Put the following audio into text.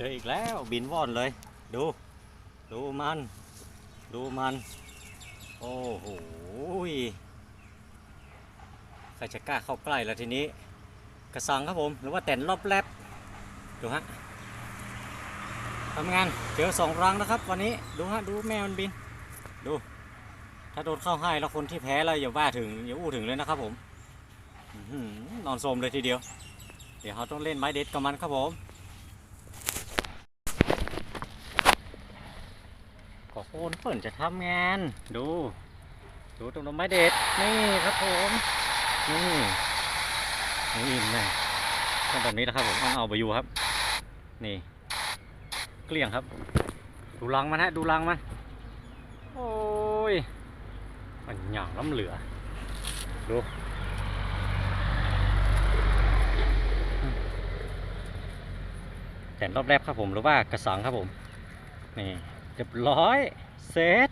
เจออีกแล้วบินว่อนเลย ดู ดูมัน ดูมัน โอ้โหใครจะกล้าเข้าใกล้แล้วทีนี้ กระสังครับผม หรือว่าแต่นรอบแลบดูฮะทำงานเจอสองรังนะครับ วันนี้ดูฮะดูแม่มันบิน ดู ถ้าโดนเข้าให้แล้วคนที่แพ้แล้วอย่าว่าถึงอย่าอู้ถึงเลยนะครับผมนอนโซมเลยทีเดียว เดี๋ยวเราต้องเล่นไม้เด็ดกับมันครับผม โอนเปิ่นจะทำงาน ดู ดูตรงต้นไม้เด็ด นี่ครับผม นี่นี่นะต้องแบบนี้นะครับผมต้องเอาไปอยู่ครับ นี่ เกลี้ยงครับ ดูรังมันฮะ ดูรังมัน โอ้ย มันหย่างล้ำเหลือ ดูแต่รอบแรกครับผมหรือว่ากระสังครับผม นี่ เรียบร้อย เสร็จ